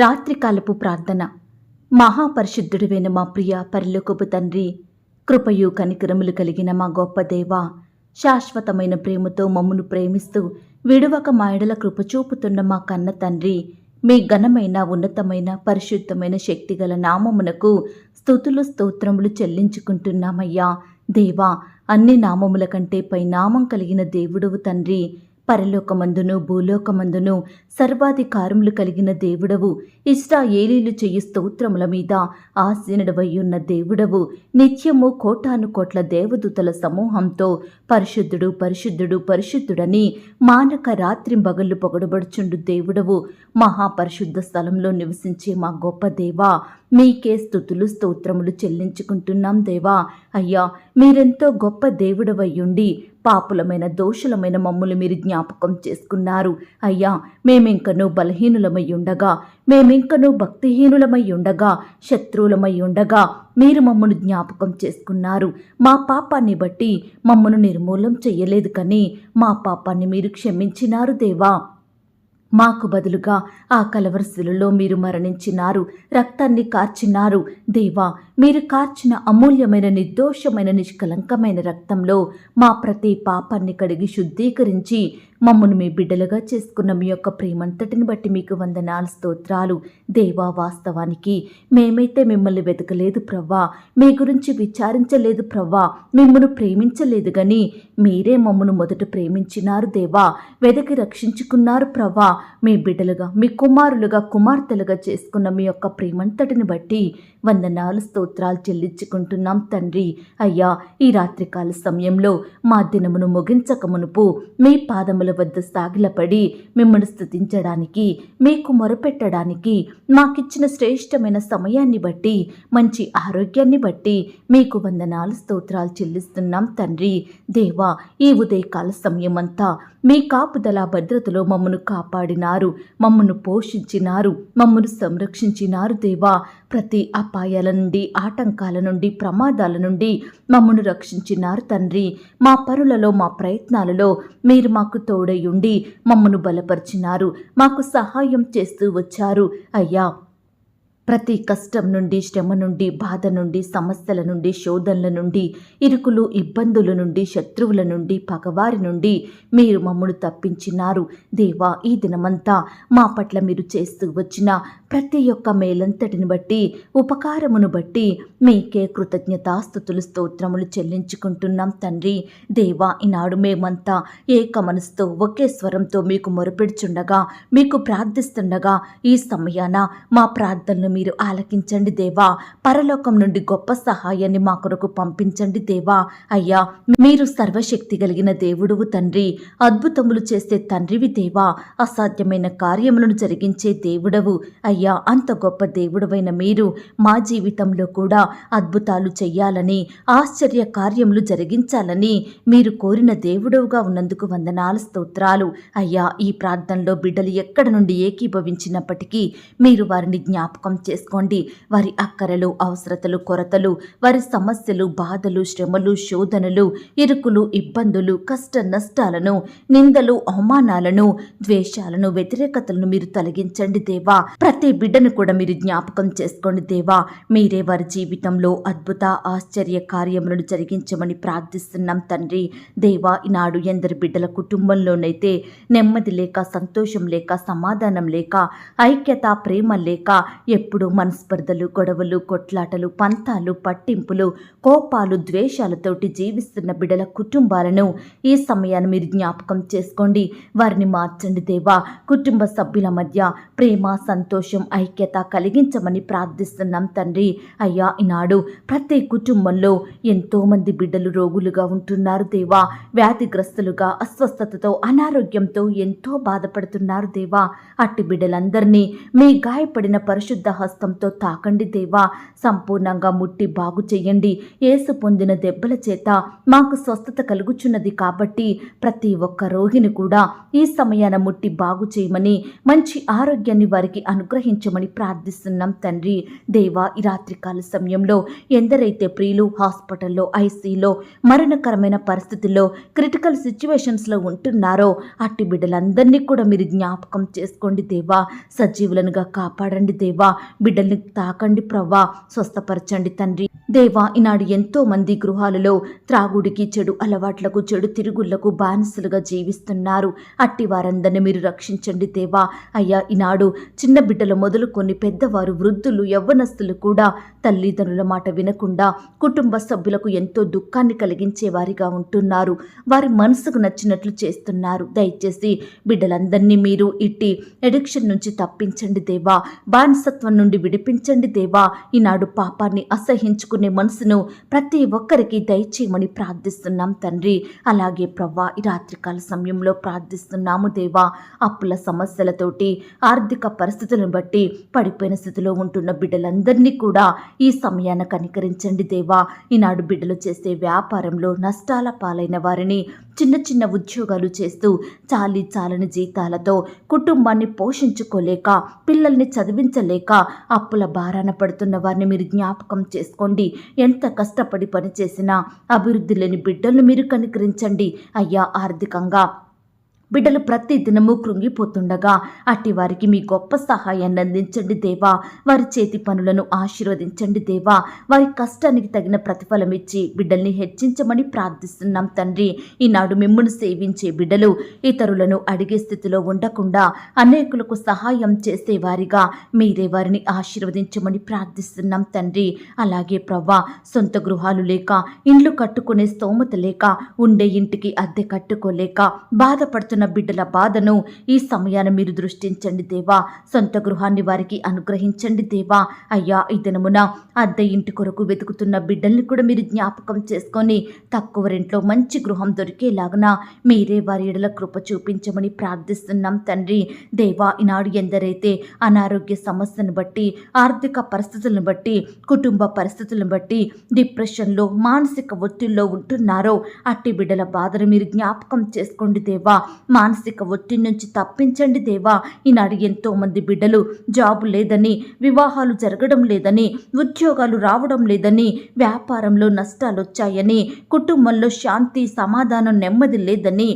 రాత్రికాలపు ప్రార్థన. మహాపరిశుద్ధుడివైన మా ప్రియ పరిలోకపు తండ్రి కృపయు కనికరములు కలిగిన మా గొప్ప దేవ శాశ్వతమైన ప్రేమతో మమ్మను ప్రేమిస్తూ విడువక మాయడల కృపచూపుతున్న మా కన్న తండ్రి మీ ఘనమైన ఉన్నతమైన పరిశుద్ధమైన శక్తిగల నామమునకు స్తుతులు స్తోత్రములు చెల్లించుకుంటున్నామయ్యా. దేవా అన్ని నామముల కంటే పై నామం కలిగిన దేవుడవు తండ్రి పరలోకమందును భూలోకమందును సర్వాధికారములు కలిగిన దేవుడవు. ఇష్టాయేలీలు చెయ్యి స్తోత్రముల మీద ఆసీనుడవయ్యున్న దేవుడవు. నిత్యము కోటాను కోట్ల దేవదూతల సమూహంతో పరిశుద్ధుడు పరిశుద్ధుడు పరిశుద్ధుడని మానక రాత్రి బగళ్ళు పొగడబడుచుండు దేవుడవు. మహాపరిశుద్ధ స్థలంలో నివసించే మా గొప్ప దేవా మీకే స్థుతులు స్తోత్రములు చెల్లించుకుంటున్నాం దేవా. అయ్యా మీరెంతో గొప్ప దేవుడవయ్యుండి పాపులమైన దోషులమైన మమ్ములు మీరు జ్ఞాపకం చేసుకున్నారు. అయ్యా మేమింకను బలహీనులమై ఉండగా మేమింకను భక్తిహీనులమై ఉండగా శత్రువులమై ఉండగా మీరు మమ్మను జ్ఞాపకం చేసుకున్నారు. మా పాపాన్ని బట్టి మమ్మను నిర్మూలం చెయ్యలేదు కానీ మా పాపాన్ని మీరు క్షమించినారు దేవా. మాకు బదులుగా ఆ కలవరసులలో మీరు మరణించినారు రక్తాన్ని కార్చినారు. దేవా మీరు కార్చిన అమూల్యమైన నిర్దోషమైన నిష్కలంకమైన రక్తంలో మా ప్రతి పాపాన్ని కడిగి శుద్ధీకరించి మమ్మను మీ బిడ్డలుగా చేసుకున్న మీ యొక్క ప్రేమంతటిని బట్టి మీకు వందనాలు స్తోత్రాలు. దేవా వాస్తవానికి మేమైతే మిమ్మల్ని వెతకలేదు ప్రవ్వా. మీ గురించి విచారించలేదు ప్రవ్వా. మిమ్మను ప్రేమించలేదు గని మీరే మమ్మను మొదట ప్రేమించినారు దేవా. వెదకి రక్షించుకున్నారు ప్రవ్వా. మీ బిడ్డలుగా మీ కుమారులుగా కుమార్తెలుగా చేసుకున్న మీ యొక్క ప్రేమంతటిని బట్టి వందనాలు స్తోత్రాలు చెల్లించుకుంటున్నాం తండ్రి. అయ్యా ఈ రాత్రికాల సమయంలో మా దినమును ముగించక మునుపు మీ పాదముల వద్ద సాగిలపడి మిమ్మల్ని స్థుతించడానికి మీకు మొరపెట్టడానికి మాకిచ్చిన శ్రేష్టమైన సమయాన్ని బట్టి మంచి ఆరోగ్యాన్ని బట్టి మీకు వందనాలు స్తోత్రాలు చెల్లిస్తున్నాం తండ్రి. దేవా ఈ ఉదయకాల సమయమంతా మీ కాపుదల భద్రతలో మమ్మను కాపాడినారు మమ్మను పోషించినారు మమ్మను సంరక్షించినారు దేవా. ప్రతి అపాయాల నుండి ఆటంకాల నుండి ప్రమాదాల నుండి మమ్మను రక్షించినారు తండ్రి. మా పనులలో మా ప్రయత్నాలలో మీరు మాకు తోడయుండి మమ్మను బలపరిచినారు. మాకు సహాయం చేస్తూ వచ్చారు. అయ్యా ప్రతి కష్టం నుండి శ్రమ నుండి బాధ నుండి సమస్యల నుండి శోధనల నుండి ఇరుకులు ఇబ్బందుల నుండి శత్రువుల నుండి పగవారి నుండి మీరు మమ్మను తప్పించినారు. దేవా ఈ దినమంతా మా పట్ల మీరు చేస్తూ వచ్చిన ప్రతి ఒక్క మేలంతటిని బట్టి ఉపకారమును బట్టి మీకే కృతజ్ఞతాస్థుతులు స్తోత్రములు చెల్లించుకుంటున్నాం తండ్రి. దేవా ఈనాడు మేమంతా ఏక మనసుతో ఒకే స్వరంతో మీకు మొరపెడుచుండగా మీకు ప్రార్థిస్తుండగా ఈ సమయాన మా ప్రార్థనలు మీరు ఆలకించండి దేవా. పరలోకం నుండి గొప్ప సహాయాన్ని మా కొరకు పంపించండి దేవా. అయ్యా మీరు సర్వశక్తి కలిగిన దేవుడువు తండ్రి. అద్భుతములు చేసే తండ్రివి దేవా. అసాధ్యమైన కార్యములను జరిగించే దేవుడవు. అయ్యా అయ్యా అంత గొప్ప దేవుడవైన మీరు మా జీవితంలో కూడా అద్భుతాలు చెయ్యాలని ఆశ్చర్య కార్యములు జరిగించాలని మీరు కోరిన దేవుడవుగా ఉన్నందుకు వందనాలు స్తోత్రాలు. అయ్యా ఈ ప్రార్థనలో బిడ్డలు ఎక్కడ నుండి ఏకీభవించినప్పటికీ మీరు వారిని జ్ఞాపకం చేసుకోండి. వారి అక్కరలు అవసరతలు కొరతలు వారి సమస్యలు బాధలు శ్రమలు శోధనలు ఇరుకులు ఇబ్బందులు కష్ట నష్టాలను నిందలు అవమానాలను ద్వేషాలను వ్యతిరేకతలను మీరు తొలగించండి దేవా. ప్రతి బిడ్డను కూడా మీరు జ్ఞాపకం చేసుకోండి దేవా. మీరే వారి జీవితంలో అద్భుత ఆశ్చర్య కార్యములను జరిగించమని ప్రార్థిస్తున్నాం తండ్రి. దేవా ఈనాడు ఎందరి బిడ్డల కుటుంబంలోనైతే నెమ్మది లేక సంతోషం లేక సమాధానం లేక ఐక్యత ప్రేమ లేక ఎప్పుడు మనస్పర్ధలు గొడవలు కొట్లాటలు పంతాలు పట్టింపులు కోపాలు ద్వేషాలతోటి జీవిస్తున్న బిడ్డల కుటుంబాలను ఈ సమయాన్ని మీరు జ్ఞాపకం చేసుకోండి. వారిని మార్చండి దేవా. కుటుంబ సభ్యుల మధ్య ప్రేమ సంతోషం ఐక్యత కలిగించమని ప్రార్థిస్తున్నాం తండ్రి. అయ్యా ఈనాడు ప్రతి కుటుంబంలో ఎంతోమంది బిడ్డలు రోగులుగా ఉంటున్నారు దేవా. వ్యాధిగ్రస్తులుగా అస్వస్థతతో అనారోగ్యంతో ఎంతో బాధపడుతున్నారు దేవా. అట్టి బిడ్డలందరినీ మీ గాయపడిన పరిశుద్ధ హస్తంతో తాకండి దేవా. సంపూర్ణంగా ముట్టి బాగు చేయండి. ఏసు పొందిన దెబ్బల చేత మాకు స్వస్థత కలుగుచున్నది కాబట్టి ప్రతి ఒక్క రోగిని కూడా ఈ సమయాన ముట్టి బాగు చేయమని మంచి ఆరోగ్యాన్ని వారికి అనుగ్రహించి అనుగ్రహించమని ప్రార్థిస్తున్నాం తండ్రి. దేవా ఈ రాత్రికాల సమయంలో ఎందరైతే ప్రియులు హాస్పిటల్లో ఐసీలో మరణకరమైన పరిస్థితుల్లో క్రిటికల్ సిచ్యువేషన్స్లో ఉంటున్నారో అట్టి బిడ్డలందరినీ కూడా మీరు జ్ఞాపకం చేసుకోండి దేవా. సజీవులనుగా కాపాడండి దేవా. బిడ్డల్ని తాకండి ప్రవ్వా. స్వస్థపరచండి తండ్రి. దేవా ఈనాడు ఎంతో మంది గృహాలలో త్రాగుడికి చెడు అలవాట్లకు చెడు తిరుగుళ్ళకు బానిసలుగా జీవిస్తున్నారు. అట్టి వారందరినీ మీరు రక్షించండి దేవా. అయ్యా ఈనాడు చిన్న బిడ్డలు మొదలుకొని పెద్దవారు వృద్ధులు యవ్వనస్తులు కూడా తల్లిదండ్రుల మాట వినకుండా కుటుంబ సభ్యులకు ఎంతో దుఃఖాన్ని కలిగించే వారిగా ఉంటున్నారు. వారి మనసుకు నచ్చినట్లు చేస్తున్నారు. దయచేసి బిడ్డలందరినీ మీరు ఇట్టి ఎడిక్షన్ నుంచి తప్పించండి దేవా. బానిసత్వం నుండి విడిపించండి దేవా. ఈనాడు పాపాన్ని అసహించుకునే మనసును ప్రతి ఒక్కరికి దయచేయమని ప్రార్థిస్తున్నాం తండ్రి. అలాగే ప్రవ్వా ఈ రాత్రికాల సమయంలో ప్రార్థిస్తున్నాము దేవా. అప్పుల సమస్యలతోటి ఆర్థిక పరిస్థితులను బట్టి పడిపోయిన స్థితిలో ఉంటున్న బిడ్డలందరినీ కూడా ఈ సమయాన కనికరించండి దేవా. ఈనాడు బిడ్డలు చేసే వ్యాపారంలో నష్టాల పాలైన వారిని చిన్న చిన్న ఉద్యోగాలు చేస్తూ చాలి చాలని జీతాలతో కుటుంబాన్ని పోషించుకోలేక పిల్లల్ని చదివించలేక అప్పుల భారాన పడుతున్న వారిని మీరు జ్ఞాపకం చేసుకోండి. ఎంత కష్టపడి పనిచేసినా అభివృద్ధి లేని బిడ్డలను మీరు కనికరించండి. అయ్యా ఆర్థికంగా బిడ్డలు ప్రతి దినము కృంగిపోతుండగా అట్టి వారికి మీ గొప్ప సహాయాన్ని అందించండి దేవా. వారి చేతి పనులను ఆశీర్వదించండి దేవా. వారి కష్టానికి తగిన ప్రతిఫలం ఇచ్చి బిడ్డల్ని హెచ్చించమని ప్రార్థిస్తున్నాం తండ్రి. ఈనాడు మిమ్మల్ని సేవించే బిడ్డలు ఇతరులను అడిగే స్థితిలో ఉండకుండా అనేకులకు సహాయం చేసేవారిగా మీరే వారిని ఆశీర్వదించమని ప్రార్థిస్తున్నాం తండ్రి. అలాగే ప్రవ్వా సొంత గృహాలు లేక ఇండ్లు కట్టుకునే స్తోమత లేక ఉండే ఇంటికి అద్దె కట్టుకోలేక బాధపడుతున్న బిడ్డల బాధను ఈ సమయాన మీరు దృష్టించండి దేవా. సొంత గృహాన్ని వారికి అనుగ్రహించండి దేవా. అయ్యా ఈ దినమున అద్దె ఇంటి కొరకు వెతుకుతున్న బిడ్డల్ని కూడా మీరు జ్ఞాపకం చేసుకొని తక్కువ రెంట్లో మంచి గృహం దొరికేలాగున మీరే వారి ఎడల కృప చూపించమని ప్రార్థిస్తున్నాం తండ్రి. దేవా ఈనాడు ఎందరైతే అనారోగ్య సమస్యను బట్టి ఆర్థిక పరిస్థితులను బట్టి కుటుంబ పరిస్థితులను బట్టి డిప్రెషన్లో మానసిక ఒత్తిడిలో ఉంటున్నారో అట్టి బిడ్డల బాధను మీరు జ్ఞాపకం చేసుకోండి దేవా. మానసిక ఒత్తిడి నుంచి తప్పించండి దేవా. ఈనాడు ఎంతోమంది బిడ్డలు జాబు లేదని వివాహాలు జరగడం లేదని ఉద్యోగాలు రావడం లేదని వ్యాపారంలో నష్టాలు వచ్చాయని కుటుంబంలో శాంతి సమాధానం నెమ్మది లేదని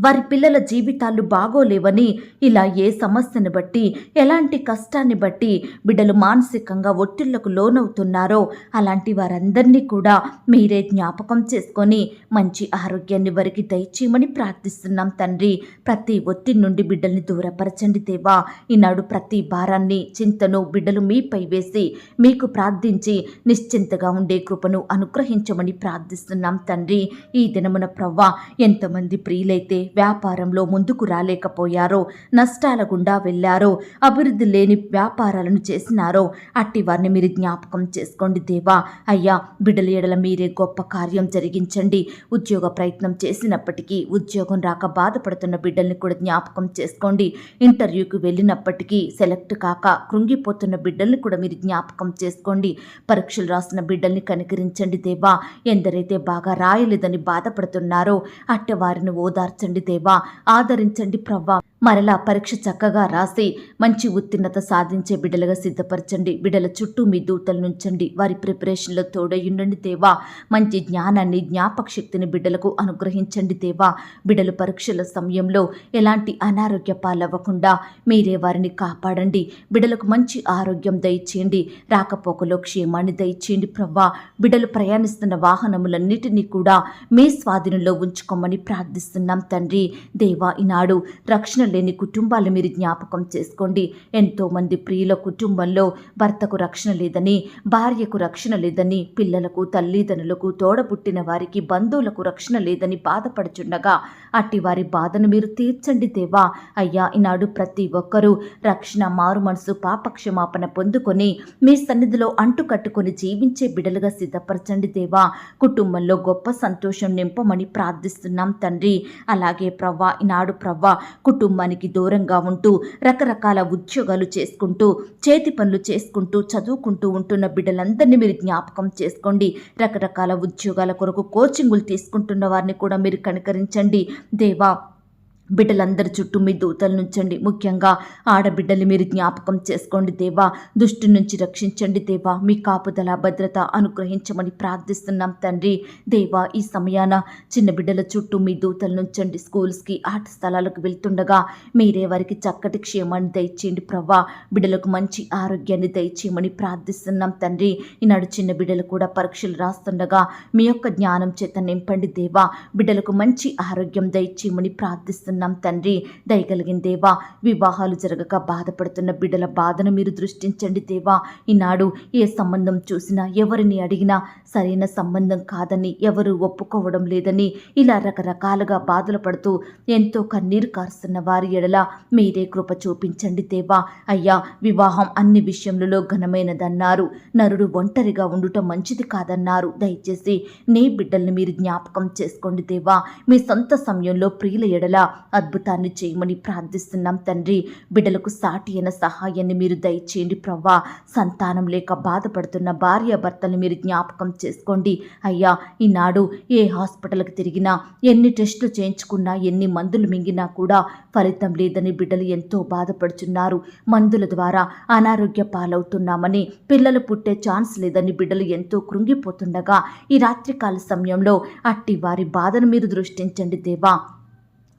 వారి పిల్లల జీవితాలు బాగోలేవని ఇలా ఏ సమస్యను బట్టి ఎలాంటి కష్టాన్ని బట్టి బిడ్డలు మానసికంగా ఒత్తిళ్ళకు లోనవుతున్నారో అలాంటి వారందరినీ కూడా మీరే జ్ఞాపకం చేసుకొని మంచి ఆరోగ్యాన్ని వారికి దయచేయమని ప్రార్థిస్తున్నాం తండ్రి. ప్రతి ఒత్తిడి నుండి బిడ్డల్ని దూరపరచండి దేవా. ఈనాడు ప్రతి భారాన్ని చింతను బిడ్డలు మీపై వేసి మీకు ప్రార్థించి నిశ్చింతగా ఉండే కృపను అనుగ్రహించమని ప్రార్థిస్తున్నాం తండ్రి. ఈ దినమున ప్రవ్వ ఎంతమంది ప్రియులైతే వ్యాపారంలో ముందుకు రాలేకపోయారో నష్టాల గుండా వెళ్ళారో అభివృద్ధి లేని వ్యాపారాలను చేసినారో అట్టి వారిని మీరు జ్ఞాపకం చేసుకోండి దేవా. అయ్యా బిడ్డల ఎడల మీరే గొప్ప కార్యం జరిగించండి. ఉద్యోగ ప్రయత్నం చేసినప్పటికీ ఉద్యోగం రాక బాధపడుతున్న బిడ్డల్ని కూడా జ్ఞాపకం చేసుకోండి. ఇంటర్వ్యూకి వెళ్ళినప్పటికీ సెలెక్ట్ కాక కృంగిపోతున్న బిడ్డల్ని కూడా మీరు జ్ఞాపకం చేసుకోండి. పరీక్షలు రాసిన బిడ్డల్ని కనికరించండి దేవా. ఎందరైతే బాగా రాయలేదని బాధపడుతున్నారో అట్టి వారిని ఓదార్చండి దేవా. ఆదరించండి ప్రవ్వా. మరలా పరీక్ష చక్కగా రాసి మంచి ఉత్తీర్ణత సాధించే బిడ్డలుగా సిద్ధపరచండి. బిడ్డల చుట్టూ మీ దూతలు నుంచండి వారి ప్రిపరేషన్లో తోడయుండండి దేవా. మంచి జ్ఞానాన్ని జ్ఞాపక శక్తిని బిడ్డలకు అనుగ్రహించండి దేవా. బిడ్డలు పరీక్షల సమయంలో ఎలాంటి అనారోగ్య పాలవ్వకుండా మీరే వారిని కాపాడండి. బిడ్డలకు మంచి ఆరోగ్యం దయచేయండి. రాకపోకలో క్షేమాన్ని దయచేయండి ప్రవ్వా. బిడ్డలు ప్రయాణిస్తున్న వాహనములన్నిటినీ కూడా మీ స్వాధీనంలో ఉంచుకోమని ప్రార్థిస్తున్నాం తండ్రి. దేవా ఈనాడు రక్షణ లేని కుటుంబాలు మీరు జ్ఞాపకం చేసుకోండి. ఎంతోమంది ప్రియుల కుటుంబంలో భర్తకు రక్షణ లేదని భార్యకు రక్షణ లేదని పిల్లలకు తల్లిదండ్రులకు తోడబుట్టిన వారికి బంధువులకు రక్షణ లేదని బాధపడుచుండగా అట్టి వారి బాధను మీరు తీర్చండి దేవా. అయ్యా ఈనాడు ప్రతి ఒక్కరూ రక్షణ మారు మనసు పాపక్షమాపణ పొందుకొని మీ సన్నిధిలో అంటుకట్టుకొని జీవించే బిడలుగా సిద్ధపరచండి దేవా. కుటుంబంలో గొప్ప సంతోషం నింపమని ప్రార్థిస్తున్నాం తండ్రి. అలాగే ప్రవ్వా ఈనాడు ప్రవ్వా కుటుంబానికి దూరంగా ఉంటూ రకరకాల ఉద్యోగాలు చేసుకుంటూ చేతి పనులు చేసుకుంటూ చదువుకుంటూ ఉంటున్న బిడ్డలందరినీ మీరు జ్ఞాపకం చేసుకోండి. రకరకాల ఉద్యోగాల కొరకు కోచింగులు తీసుకుంటున్న వారిని కూడా మీరు కనికరించండి. దేవా బిడ్డలందరి చుట్టూ మీ దూతలు నుంచండి. ముఖ్యంగా ఆడబిడ్డలు మీరు జ్ఞాపకం చేసుకోండి దేవా. దుష్టు నుంచి రక్షించండి దేవా. మీ కాపుదల భద్రత అనుగ్రహించమని ప్రార్థిస్తున్నాం తండ్రి. దేవా ఈ సమయాన చిన్న బిడ్డల చుట్టూ మీ దూతలు నుంచండి. స్కూల్స్కి ఆట స్థలాలకు వెళ్తుండగా మీరే వారికి చక్కటి క్షేమాన్ని దయచేయండి ప్రవ్వా. బిడ్డలకు మంచి ఆరోగ్యాన్ని దయచేయమని ప్రార్థిస్తున్నాం తండ్రి. ఈనాడు చిన్న బిడ్డలు కూడా పరీక్షలు రాస్తుండగా మీ యొక్క జ్ఞానం చేత నింపండి దేవా. బిడ్డలకు మంచి ఆరోగ్యం దయచేయమని ప్రార్థిస్తున్నాం తండ్రి. దయగలిగిన దేవా వివాహాలు జరగక బాధపడుతున్న బిడ్డల బాధను మీరు దృష్టించండి దేవా. ఈనాడు ఏ సంబంధం చూసినా ఎవరిని అడిగినా సరైన సంబంధం కాదని ఎవరు ఒప్పుకోవడం లేదని ఇలా రకరకాలుగా బాధలు పడుతూ ఎంతో కన్నీరు కారుస్తున్న వారి ఎడల మీరే కృప చూపించండి దేవా. అయ్యా వివాహం అన్ని విషయములలో ఘనమైనదన్నారు. నరుడు ఒంటరిగా ఉండుట మంచిది కాదన్నారు. దయచేసి నీ బిడ్డల్ని మీరు జ్ఞాపకం చేసుకోండి దేవా. మీ సొంత సమయంలో ప్రియుల ఎడల అద్భుతాన్ని చేయమని ప్రార్థిస్తున్నాం తండ్రి. బిడ్డలకు సాటి అయిన సహాయాన్ని మీరు దయచేయండి ప్రవ్వా. సంతానం లేక బాధపడుతున్న భార్య భర్తలు మీరు జ్ఞాపకం చేసుకోండి. అయ్యా ఈనాడు ఏ హాస్పిటల్కి తిరిగినా ఎన్ని టెస్టులు చేయించుకున్నా ఎన్ని మందులు మింగినా కూడా ఫలితం లేదని బిడ్డలు ఎంతో బాధపడుచున్నారు. మందుల ద్వారా అనారోగ్య పాలవుతున్నామని పిల్లలు పుట్టే ఛాన్స్ లేదని బిడ్డలు ఎంతో కృంగిపోతుండగా ఈ రాత్రికాల సమయంలో అట్టి వారి బాధను మీరు దృష్టించండి దేవా.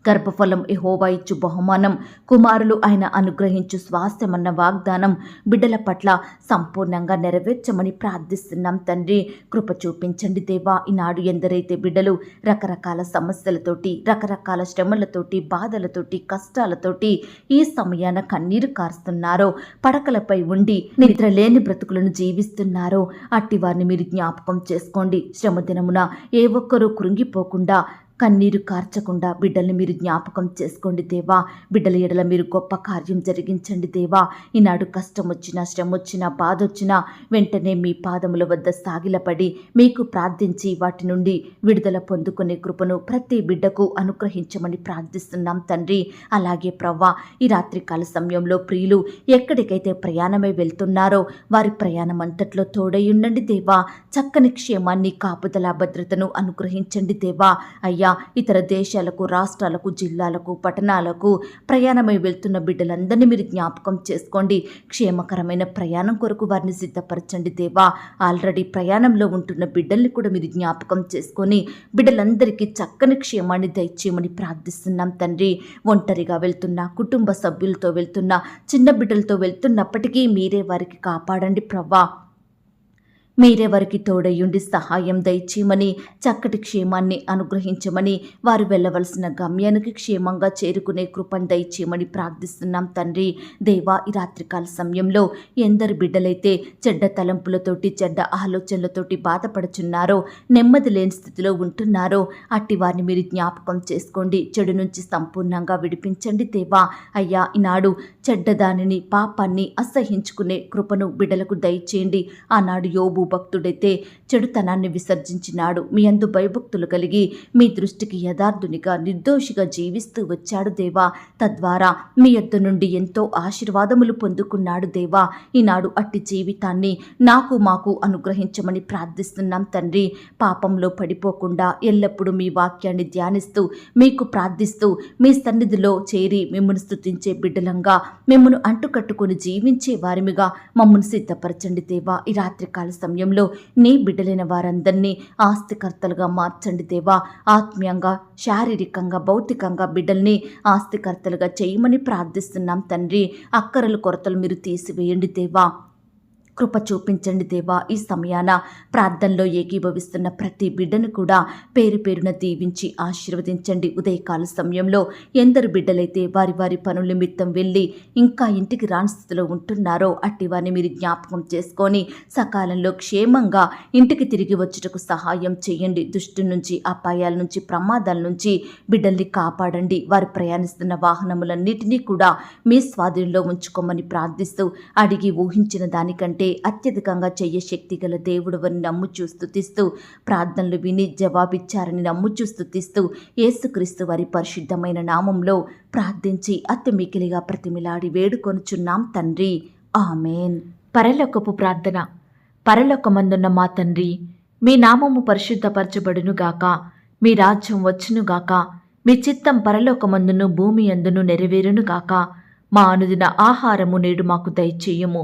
గర్భఫలం ఎహోవా ఇచ్చు బహుమానం. కుమారులు ఆయన అనుగ్రహించు స్వాస్థ్యమన్న వాగ్దానం బిడ్డల పట్ల సంపూర్ణంగా నెరవేర్చమని ప్రార్థిస్తున్నాం తండ్రి. కృప చూపించండి దేవా. ఈనాడు ఎందరైతే బిడ్డలు రకరకాల సమస్యలతోటి రకరకాల శ్రమలతోటి బాధలతోటి కష్టాలతోటి ఈ సమయాన కన్నీరు కారుస్తున్నారో పడకలపై ఉండి నిద్ర లేని బ్రతుకులను జీవిస్తున్నారో అట్టి వారిని మీరు జ్ఞాపకం చేసుకోండి. శ్రమ దినమున ఏ ఒక్కరూ కృంగిపోకుండా కన్నీరు కార్చకుండా బిడ్డల్ని మీరు జ్ఞాపకం చేసుకోండి దేవా. బిడ్డల ఎడల మీరు గొప్ప కార్యం జరిగించండి దేవా. ఈనాడు కష్టం వచ్చినా శ్రమ వచ్చినా బాధ వచ్చినా వెంటనే మీ పాదముల వద్ద సాగిలపడి మీకు ప్రార్థించి వాటి నుండి విడుదల పొందుకునే కృపను ప్రతి బిడ్డకు అనుగ్రహించమని ప్రార్థిస్తున్నాం తండ్రి. అలాగే ప్రవ్వా ఈ రాత్రికాల సమయంలో ప్రియులు ఎక్కడికైతే ప్రయాణమై వెళ్తున్నారో వారి ప్రయాణం అంతట్లో తోడై ఉండండి దేవా. చక్కని క్షేమాన్ని కాపుదల భద్రతను అనుగ్రహించండి దేవా. అయ్యా ఇతర దేశాలకు రాష్ట్రాలకు జిల్లాలకు పట్టణాలకు ప్రయాణమై వెళ్తున్న బిడ్డలందరినీ మీరు జ్ఞాపకం చేసుకోండి. క్షేమకరమైన ప్రయాణం కొరకు వారిని సిద్ధపరచండి దేవా. ఆల్రెడీ ప్రయాణంలో ఉంటున్న బిడ్డల్ని కూడా మీరు జ్ఞాపకం చేసుకొని బిడ్డలందరికీ చక్కని క్షేమాన్ని దయచేయమని ప్రార్థిస్తున్నాం తండ్రి. ఒంటరిగా వెళ్తున్న కుటుంబ సభ్యులతో వెళ్తున్న చిన్న బిడ్డలతో వెళ్తున్నప్పటికీ మీరే వారికి కాపాడండి ప్రవ్వా. మీరెవరికి తోడయ్యుండి సహాయం దయచేయమని చక్కటి క్షేమాన్ని అనుగ్రహించమని వారు వెళ్ళవలసిన గమ్యానికి క్షేమంగా చేరుకునే కృపను దయచేయమని ప్రార్థిస్తున్నాం తండ్రి. దేవా ఈ రాత్రికాల సమయంలో ఎందరు బిడ్డలైతే చెడ్డ తలంపులతోటి చెడ్డ ఆలోచనలతోటి బాధపడుచున్నారో నెమ్మది లేని స్థితిలో ఉంటున్నారో అట్టి వారిని మీరు జ్ఞాపకం చేసుకోండి. చెడు నుంచి సంపూర్ణంగా విడిపించండి దేవా. అయ్యా ఈనాడు చెడ్డదానిని పాపాన్ని అసహించుకునే కృపను బిడ్డలకు దయచేయండి. ఆనాడు యోబు భక్తుడైతే చెడుతనాన్ని విసర్జించినాడు. మీ అందు భయభక్తులు కలిగి మీ దృష్టికి యథార్థునిగా నిర్దోషిగా జీవిస్తూ వచ్చాడు దేవా. తద్వారా మీ యొద్ద నుండి ఎంతో ఆశీర్వాదములు పొందుకున్నాడు దేవా. ఈనాడు అట్టి జీవితాన్ని నాకు మాకు అనుగ్రహించమని ప్రార్థిస్తున్నాం తండ్రి. పాపంలో పడిపోకుండా ఎల్లప్పుడూ మీ వాక్యాన్ని ధ్యానిస్తూ మీకు ప్రార్థిస్తూ మీ సన్నిధిలో చేరి మిమ్మల్ని స్థుతించే బిడ్డలంగా మిమ్మల్ని అంటుకట్టుకొని జీవించే వారిమిగా మమ్మల్ని సిద్ధపరచండి దేవా. ఈ రాత్రికాల సమయంలో నీ బిడ్డలైన వారందరినీ ఆస్తికర్తలుగా మార్చండి దేవా. ఆత్మీయంగా శారీరకంగా భౌతికంగా బిడ్డల్ని ఆస్తికర్తలుగా చేయమని ప్రార్థిస్తున్నాం తండ్రి. అక్కరలు కొరతలు మీరు తీసివేయండి దేవా. కృప చూపించండి దేవా. ఈ సమయాన ప్రార్థనలో ఏకీభవిస్తున్న ప్రతి బిడ్డను కూడా పేరు పేరున దీవించి ఆశీర్వదించండి. ఉదయకాల సమయంలో ఎందరు బిడ్డలైతే వారి వారి పనుల నిమిత్తం వెళ్ళి ఇంకా ఇంటికి రాని స్థితిలో ఉంటున్నారో అట్టి వారిని మీరు జ్ఞాపకం చేసుకొని సకాలంలో క్షేమంగా ఇంటికి తిరిగి వచ్చుటకు సహాయం చేయండి. దుష్టు నుంచి అపాయాల నుంచి ప్రమాదాల నుంచి బిడ్డల్ని కాపాడండి. వారు ప్రయాణిస్తున్న వాహనములన్నిటినీ కూడా మీ స్వాధీనంలో ఉంచుకోమని ప్రార్థిస్తూ అడిగి ఊహించిన దానికంటే అత్యధికంగా చెయ్య శక్తి గల దేవుడు అని నమ్ముచూ స్థుతిస్తూ ప్రార్థనలు విని జవాబిచ్చారని నమ్ముచూ స్థుతిస్తూ యేసుక్రీస్తు వారి పరిశుద్ధమైన నామంలో ప్రార్థించి అతి మికిలిగా ప్రతిమిలాడి వేడుకొనుచున్నాం తండ్రి. ఆమెన్. పరలోకపు ప్రార్థన. పరలోకమందున్న మా తండ్రి మీ నామము పరిశుద్ధపరచబడునుగాక మీ రాజ్యం వచ్చునుగాక మీ చిత్తం పరలోకమందును భూమి అందును నెరవేరునుగాక మా అనుదిన ఆహారము నేడు మాకు దయచేయము.